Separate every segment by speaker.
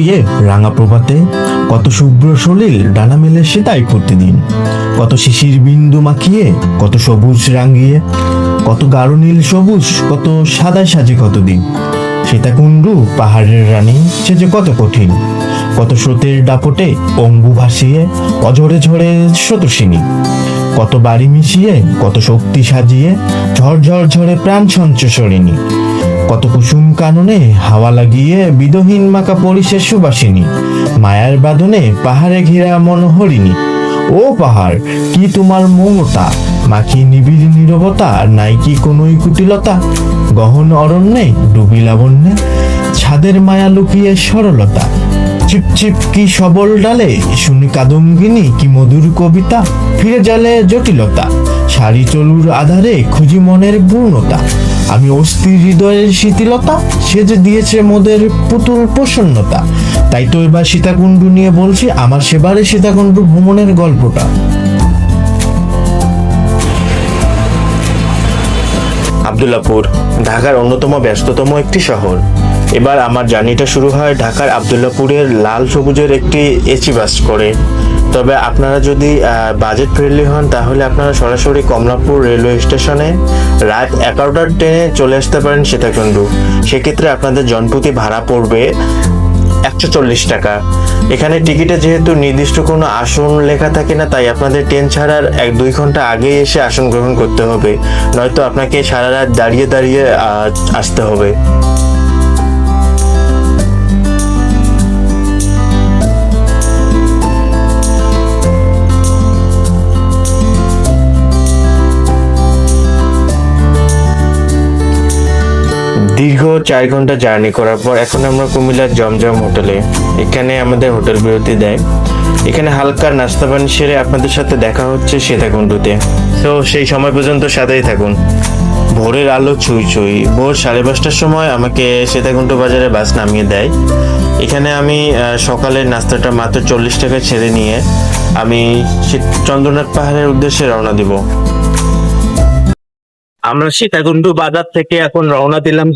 Speaker 1: ফুটিয়ে রাঙা প্রভাতে কত শুভ্র সলিল ডানা মেলে সেটাই প্রতিদিন। কত শিশির বিন্দু মাখিয়ে, কত সবুজ রাঙিয়ে, কত গাঢ় নীল সবুজ, কত সাদায় সাজে কতদিন। সীতাকুণ্ডু পাহাড়ের রানী, সে যে কত কঠিন। কত স্রোতের দাপটে অম্বু ভাসিয়ে, অঝরে ঝরে স্রোতসিনী কত বাড়ি মিশিয়ে, কত শক্তি সাজিয়ে ঝড় ঝড় ঝরে প্রাণ সঞ্চসরিণী কত কুসুম কাননে হাওয়া লাগিয়ে বিদহীন মাকা পরিশেষ সুবাসিনী। মায়ার বাদনে পাহাড়ে ঘেরা মনোহরিণী। ও পাহাড়, কি তোমার মমতা? মাখি নিবিড় নীরবতা, নাই কি কোনোই কুটিলতা? গহন অরণ্যে ডুবি লাবণ্যে ছাদের মায়া লুকিয়ে সরলতা। চিপ চিপ কি সবল ডালে, শুনি কাদম্বিনী কি মধুর কবিতা, ফিরে জালে জটিলতা। শাড়ি চলুর আধারে খুঁজি মনের পূর্ণতা। আমি অস্থির হৃদয়ের শিথিলতা, সে যে দিয়েছে মোদের পুতুল প্রসন্নতা। তাই তো এবার সীতাকুণ্ডু নিয়ে বলছি, আমার সেবারে সীতাকুণ্ডু ভ্রমণের গল্পটা। আবদুল্লাপুর, ঢাকার অন্যতম ব্যস্ততম একটি শহর। এবার আমার জার্নিটা শুরু হয় ঢাকার আবদুল্লাপুরের লাল সবুজের একটি এসি বাস করে। তবে আপনারা যদি বাজেট ফ্রেন্ডলি হন, তাহলে আপনারা সরাসরি কমলাপুর রেলওয়ে স্টেশনে রাত এগারোটার ট্রেনে চলে আসতে পারেন সীতাকুণ্ডু। সেক্ষেত্রে আপনাদের জনপ্রতি ভাড়া পড়বে একশো চল্লিশ টাকা। এখানে টিকিটে যেহেতু নির্দিষ্ট কোনো আসন লেখা থাকে না, তাই আপনাদের ট্রেন ছাড়ার এক দুই ঘণ্টা আগেই এসে আসন গ্রহণ করতে হবে। নয়তো আপনাকে সারা রাত দাঁড়িয়ে দাঁড়িয়ে আসতে হবে। দীর্ঘ চার ঘণ্টা জার্নি করার পর এখন আমরা কুমিল্লার জমজম হোটেলে। এখানে আমাদের হোটেল বিরতি দেয়। এখানে হালকা নাস্তা পানি সেরে আপনাদের সাথে দেখা হচ্ছে সীতাকুণ্ডুতে। তো সেই সময় পর্যন্ত সাথেই থাকুন। ভোরের আলো ছুঁই ছুঁই। ভোর সাড়ে পাঁচটার সময় আমাকে সীতাকুণ্ড বাজারে বাস নামিয়ে দেয়। এখানে আমি সকালের নাস্তাটা মাত্র চল্লিশ টাকা ছেড়ে নিয়ে আমি চন্দ্রনাথ পাহাড়ের উদ্দেশ্যে রওনা দিব। আমরা সীতাকুণ্ডু বাজার থেকে এখন রওনা দিলাম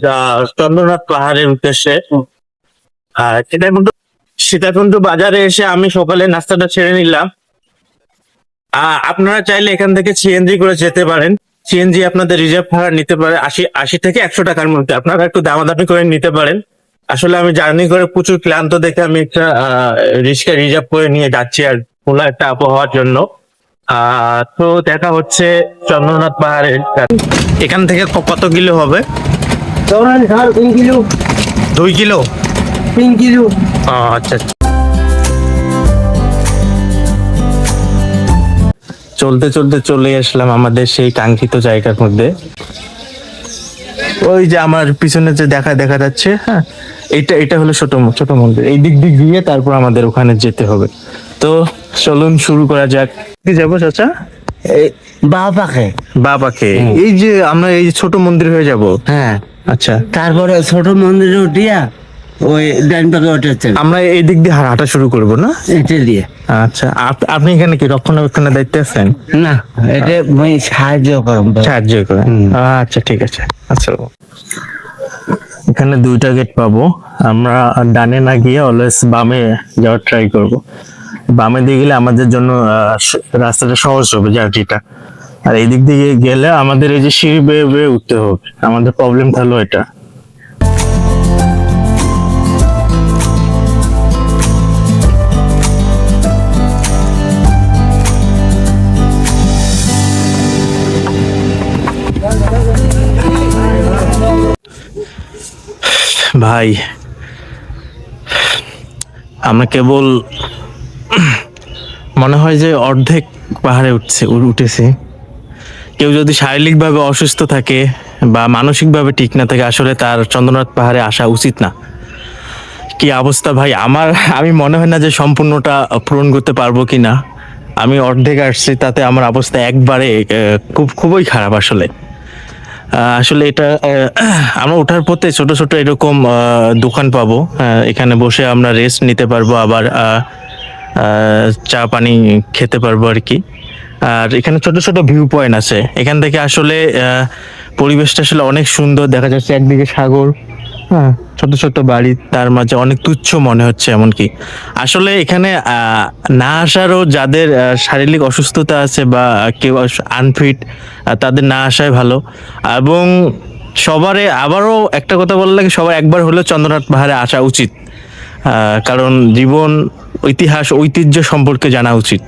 Speaker 1: চন্দ্রনাথ পাহাড়ের উদ্দেশ্যে। আর সীতাকুণ্ডু সীতাকুণ্ডু বাজারে এসে আমি সকালে নাস্তাটা ছেড়ে নিলাম। আপনারা চাইলে এখান থেকে সিএনজি করে যেতে পারেন। সিএনজি আপনাদের রিজার্ভ ভাড়া নিতে পারে আশি আশি থেকে একশো টাকার মধ্যে। আপনারা একটু দামাদামি করে নিতে পারেন। আসলে আমি জার্নি করে প্রচুর ক্লান্ত দেখে আমি একটা রিক্সা রিজার্ভ করে নিয়ে যাচ্ছি আর খোলা একটা আবহাওয়ার জন্য। তো দেখা হচ্ছে চন্দ্রনাথ পাহাড়ের এখান থেকে কত কিলো হবে?
Speaker 2: তিন কিলো।
Speaker 1: দুই কিলো?
Speaker 2: তিন কিলো।
Speaker 1: আচ্ছা আচ্ছা। চলতে চলতে চলে আসলাম আমাদের সেই কাঙ্ক্ষিত জায়গার মধ্যে। ওই যে আমার পিছনে যে দেখা দেখা যাচ্ছে হ্যাঁ এটা এটা হলো ছোট ছোট মন্দির। এই দিক দিক দিয়ে তারপর আমাদের ওখানে যেতে হবে। তো চলুন শুরু করা যাক। কি যাব চাচা?
Speaker 2: এই বা পাখে
Speaker 1: বাবাকে এই যে আমরা এই ছোট মন্দির হয়ে যাব?
Speaker 2: হ্যাঁ।
Speaker 1: আচ্ছা।
Speaker 2: তারপরে ছোট মন্দিরে উঠিয়া ওই ডান পাকে উঠেছেন
Speaker 1: আমরা এই দিক দিয়ে হাঁটা শুরু করব না?
Speaker 2: এটা দিয়ে।
Speaker 1: আচ্ছা। আপনি এখানে কি রক্ষণাবেক্ষণের দায়িত্বে আছেন?
Speaker 2: না এটা মই সাহায্য করব।
Speaker 1: সাহায্য করে। আচ্ছা ঠিক আছে। আচ্ছা এখানে দুইটা গেট পাবো। আমরা ডানে না গিয়ে অলওয়েজ বামে যাওয়ার ট্রাই করব। বামে দিয়ে গেলে আমাদের জন্য রাস্তাটা সহজ হবে জার্নিটা আর এই দিক দিয়ে গেলে আমাদের এই যে সিঁড়ি বেয়ে বেয়ে উঠতে হবে। আমাদের প্রবলেম হলো এটা। ভাই, আমরা কেবল মনে হয় যে অর্ধেক পাহাড়ে উঠছে উঠেছে। কেউ যদি শারীরিকভাবে অসুস্থ থাকে বা মানসিকভাবে ঠিক না থাকে, আসলে তার চন্দ্রনাথ পাহাড়ে আসা উচিত না। কি অবস্থা ভাই? আমার, আমি মনে হয় না যে সম্পূর্ণটা পূরণ করতে পারব কি না আমি অর্ধেক আসছি, তাতে আমার অবস্থা একবারে খুব, খুবই খারাপ আসলে। আসলে এটা আমরা ওঠার পথে ছোট ছোট এরকম দোকান পাবো। এখানে বসে আমরা রেস্ট নিতে পারব, আবার চা পানি খেতে পারব আর কি। আর এখানে ছোট ছোট ভিউ পয়েন্ট আছে। এখান থেকে আসলে পরিবেশটা আসলে অনেক সুন্দর, দেখা যাচ্ছে একদিকে সাগর হ্যাঁ ছোট ছোট বাড়ি, তার মাঝে অনেক তুচ্ছ মনে হচ্ছে এমনকি। আসলে এখানে না আসারও যাদের শারীরিক অসুস্থতা আছে বা কেউ আনফিট তাদের না আসাই ভালো। এবং সবারে আবারও একটা কথা বললে সবার একবার হলেও চন্দ্রনাথ পাহাড়ে আসা উচিত। কারণ জীবন ইতিহাস, ঐতিহ্য সম্পর্কে জানা উচিত।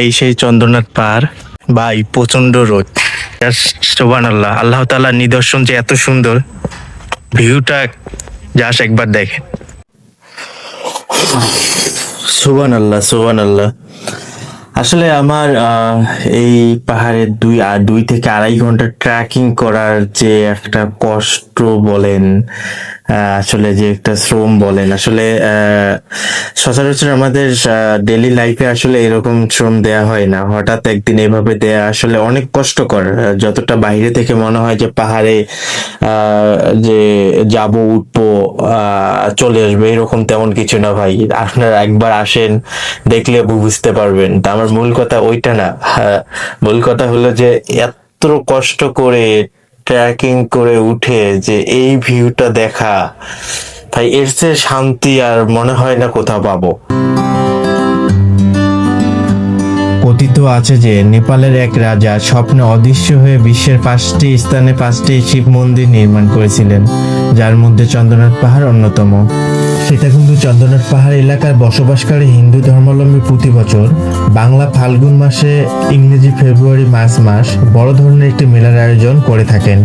Speaker 1: এই সেই চন্দ্রনাথ পাহাড়, ভাই প্রচণ্ড রোদ। সোবান আল্লাহ আল্লাহ তাআলা নিদর্শন যে এত সুন্দর, ভিউটা যাস একবার দেখে সুবান আল্লাহ সুবান আল্লাহ আসলে আমার এই পাহাড়ে দুই দুই থেকে আড়াই ঘণ্টা ট্রেকিং করার যে একটা কষ্ট বলেন আসলে যে একটা শ্রম বলেন, আসলে সচরাচর আমাদের ডেলি লাইফে আসলে এরকম শ্রম দেয়া হয় না। হঠাৎ একদিন এভাবে দেয়া আসলে অনেক কষ্টকর। যতটা বাইরে থেকে মনে হয় যে পাহাড়ে যে যাব, উঠবো চলে আসবে, এরকম তেমন কিছু না ভাই। আপনারা একবার আসেন, দেখলে বুঝতে পারবেন। তা আমার মূল কথা ওইটা না। মূল কথা হলো যে এত কষ্ট করে ট্রেকিং করে উঠে যে এই ভিউটা দেখা ভাই এর চেয়ে শান্তি আর মনে হয় না কোথাও পাবো। কথিত আছে যে নেপালের এক রাজা স্বপ্নে অদৃশ্য হয়ে বিশ্বের পাঁচটি স্থানে পাঁচটি শিব মন্দির নির্মাণ করেছিলেন। যার মধ্যে চন্দ্রনাথ পাহাড় অন্যতম। কিন্তু চন্দ্রনাথ পাহাড় এলাকার বসবাসকারী হিন্দু ধর্মাবলম্বী প্রতি বছর বাংলা ফাল্গুন মাসে ইংরেজি ফেব্রুয়ারি মার্চ মাস বড় ধরনের একটি মেলার আয়োজন করে থাকেন,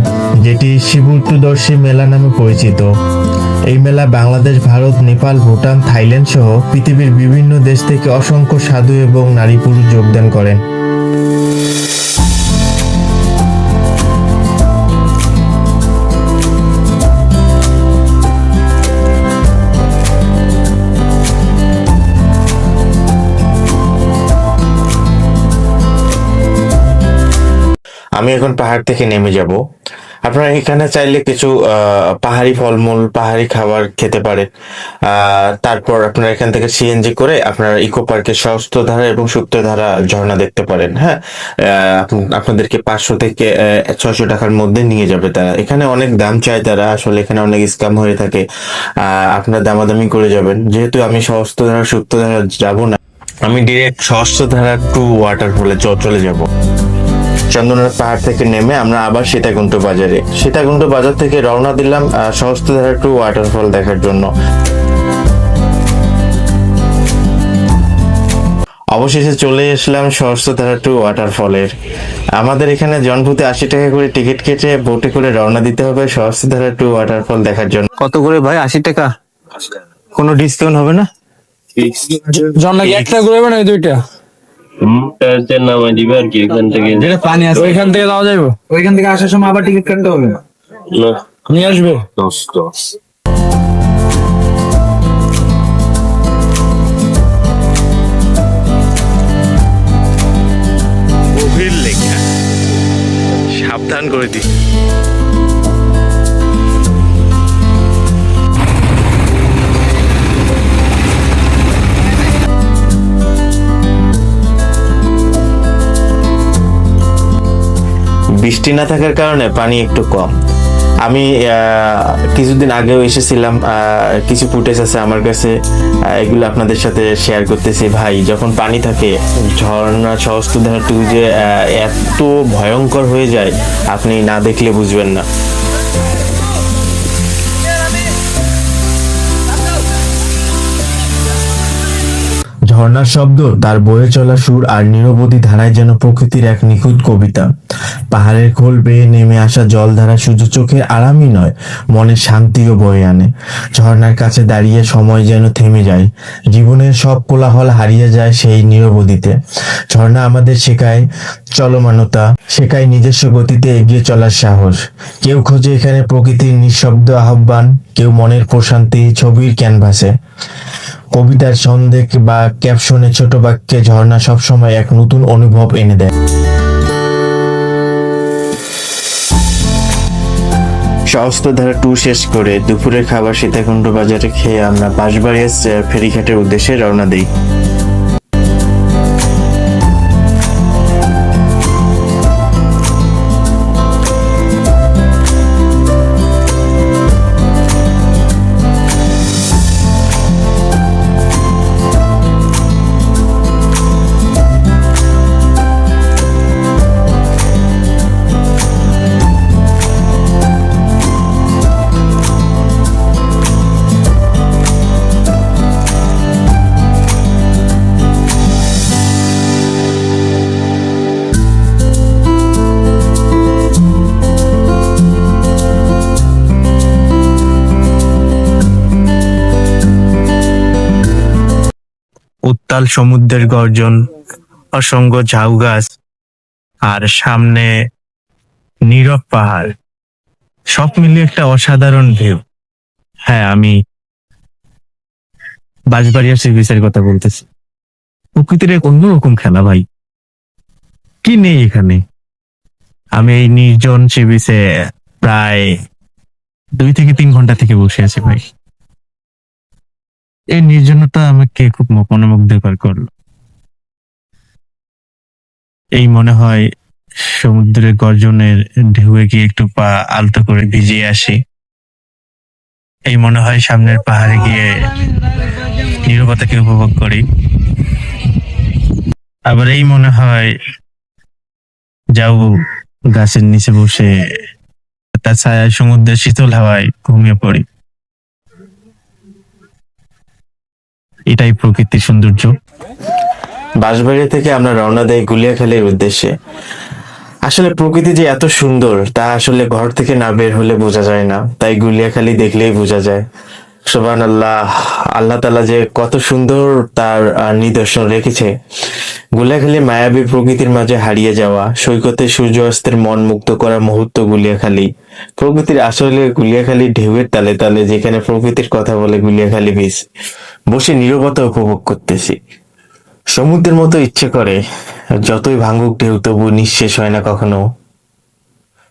Speaker 1: যেটি শিবুর্তুদর্শী মেলা নামে পরিচিত। এই মেলা বাংলাদেশ, ভারত, নেপাল, ভুটান, থাইল্যান্ড সহ পৃথিবীর বিভিন্ন দেশ থেকে অসংখ্য সাধু এবং নারী পুরুষ যোগদান করেন। আমি এখন পাহাড় থেকে নেমে যাব। আপনারা এখানে চাইলে কিছু পাহাড়ি ফলমূল, পাহাড়ি খাবার খেতে পারেন তারপর আপনারা এখান থেকে সিএনজি করে আপনারা ইকো পার্কের ধারা এবং সুপ্তধারা ঝর্ণা দেখতে পারেন হ্যাঁ? আপনাদেরকে পাঁচশো থেকে ছয়শো টাকার মধ্যে নিয়ে যাবে তারা। এখানে অনেক দাম চায় তারা, আসলে এখানে অনেক স্ক্যাম হয়ে থাকে। আপনারা দামাদামি করে যাবেন। যেহেতু আমি সহস্ত্রধারা সুপ্তধারা যাব না, আমি ডিরেক্ট সহস্ত্রধারা টু ওয়াটারফলে চলে যাব। চন্দ্রনাথ পাহাড় থেকে নেমে আমরা আবার সীতাকুণ্ড বাজারে। সীতাকুণ্ড বাজার থেকে রওনা দিলাম সহস্রধারা টু ওয়াটারফল দেখার জন্য। অবশেষে চলে আসলাম সহস্রধারা টু ওয়াটারফলের আমাদের এখানে জনপ্রতি আশি টাকা করে টিকিট কেটে বোটে করে রওনা দিতে হবে সহস্রধারা টু ওয়াটারফল দেখার জন্য। কত করে ভাই? আশি টাকা? কোনো ডিসকাউন্ট হবে না?
Speaker 3: জন্না কি একটা ঘুরবে না এই দুইটা
Speaker 4: টার্চে নামাই দিবে আর কি এখান থেকে।
Speaker 3: যেটা পানি আছে। ওইখান থেকে যাওয়া যাইবো?
Speaker 5: ওইখান থেকে আসার সময় আবার টিকিট কাটতে হবে
Speaker 4: না?
Speaker 3: নিয়ে আসবে?
Speaker 4: দশ
Speaker 1: সাবধান করে দিই বৃষ্টি না থাকার কারণে পানি একটু কম। আমি কিছুদিন আগেও এসেছিলাম কিছু ফুটেজ আছে আমার কাছে এগুলো আপনাদের সাথে শেয়ার করতেছি। ভাই, যখন পানি থাকে, ঝর্ণা সহস্রধারাটুকু যে এত ভয়ঙ্কর হয়ে যায়, আপনি না দেখলে বুঝবেন না। ঝর্ণার শব্দ, তার বয়ে চলা সুর আর নিরবধি ধারায় যেন প্রকৃতির এক নিখুঁত কবিতা। পাহাড়ের খোল বেয়ে নেমে আসা জলধারা শুধু চোখের আরামই নয় মনের শান্তিও বয়ে আনে। ঝর্ণার কাছে দাঁড়িয়ে সময় যেন থেমে যায়, জীবনের সব কোলাহল হারিয়ে যায় সেই নিরবধিতে। ঝর্ণা আমাদের শেখায় চলমানতা, শেখায় নিজস্ব গতিতে এগিয়ে চলার সাহস। কেউ খোঁজে এখানে প্রকৃতির নিঃশব্দ আহ্বান, কেউ মনের প্রশান্তি ছবির ক্যানভাসে। কবিতার সন্দেহ বা ক্যাপশনে ছোট বাক্যে ঝর্ণা সবসময় এক নতুন অনুভব এনে দেয়। সহস্রধারা টু শেষ করে দুপুরের খাবার সীতাকুণ্ড বাজারে খেয়ে আমরা বাঁশবাড়িয়া ফেরিঘাটের উদ্দেশ্যে রওনা দিই। উত্তাল সমুদ্রের গর্জন, অসংখ্য ঝাউ গাছ, আর সামনে নীরব পাহাড়। সব মিলিয়ে একটা অসাধারণ ভিউ হ্যাঁ আমি বাঁশবাড়িয়া সি বিচের কথা বলতেছি। প্রকৃতির এক অন্যরকম খেলা, ভাই। কি নেই এখানে? আমি এই নির্জন সি বিচে প্রায় দুই থেকে তিন ঘণ্টা থেকে বসে আছি, ভাই। এই নির্জনতা আমাকে খুব মনোমুগ্ধকর করল। এই মনে হয় সমুদ্রের গর্জনের ঢেউয়ে গিয়ে একটু পা আলতো করে ভিজিয়ে আসি। এই মনে হয় সামনের পাহাড়ে গিয়ে নীরবতাকে উপভোগ করি। আবার এই মনে হয় যাও গাছের নিচে বসে তার ছায়ায় সমুদ্রের শীতল হাওয়ায় ঘুমিয়ে পড়ি। এটাই প্রকৃতির সৌন্দর্য। বাঁশবাড়িয়া থেকে আমরা রওনা দেই গুলিয়াখালীর উদ্দেশ্যে। আসলে প্রকৃতি যে এত সুন্দর, তা আসলে ঘর থেকে না বের হলে বোঝা যায় না। তাই গুলিয়াখালী দেখলেই বোঝা যায়। সোবান আল্লাহ আল্লাহ তালা যে কত সুন্দর তার নিদর্শন রেখেছে। গুলিয়াখালী মায়াবী প্রকৃতির মাঝে হারিয়ে যাওয়া, সৈকতে সূর্যাস্তের মন মুক্ত করা মুহূর্ত গুলিয়াখালী। প্রকৃতির আসলে গুলিয়াখালী ঢেউয়ের তালে তালে, যেখানে প্রকৃতির কথা বলে গুলিয়াখালী বীজ বসে নিরবতা উপভোগ করতেছি। সমুদ্রের মতো ইচ্ছে করে, যতই ভাঙুক ঢেউ, তবু নিঃশেষ হয় না কখনো।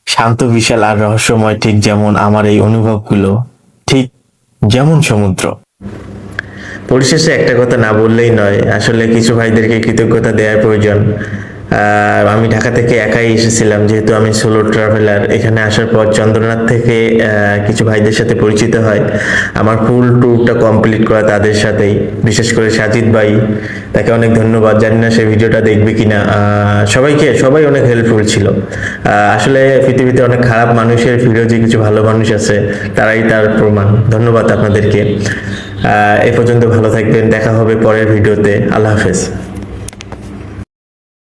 Speaker 1: শান্ত, বিশাল আর রহস্যময় ঠিক যেমন আমার এই অনুভবগুলো, ঠিক যেমন সমুদ্র। পরিশেষে একটা কথা না বললেই নয়, আসলে কিছু ভাইদেরকে কৃতজ্ঞতা দেওয়ার প্রয়োজন। আমি ঢাকা থেকে একাই এসেছিলাম যেহেতু আমি সোলো ট্রাভেলার এখানে আসার পর চন্দ্রনাথ থেকে কিছু ভাইদের সাথে পরিচিত হয়। আমার ফুল ট্যুরটা কমপ্লিট করা তাদের সাথেই। বিশেষ করে সাজিদ ভাই তাকে অনেক ধন্যবাদ। জানি না সে ভিডিওটা দেখবে কিনা। আহ, সবাইকে সবাই অনেক হেল্পফুল ছিল। আসলে পৃথিবীতে অনেক খারাপ মানুষের ভিডিও যে কিছু ভালো মানুষ আছে তারাই তার প্রমাণ। ধন্যবাদ আপনাদেরকে। এ পর্যন্ত ভালো থাকবেন। দেখা হবে পরের ভিডিওতে। আল্লাহ হাফেজ।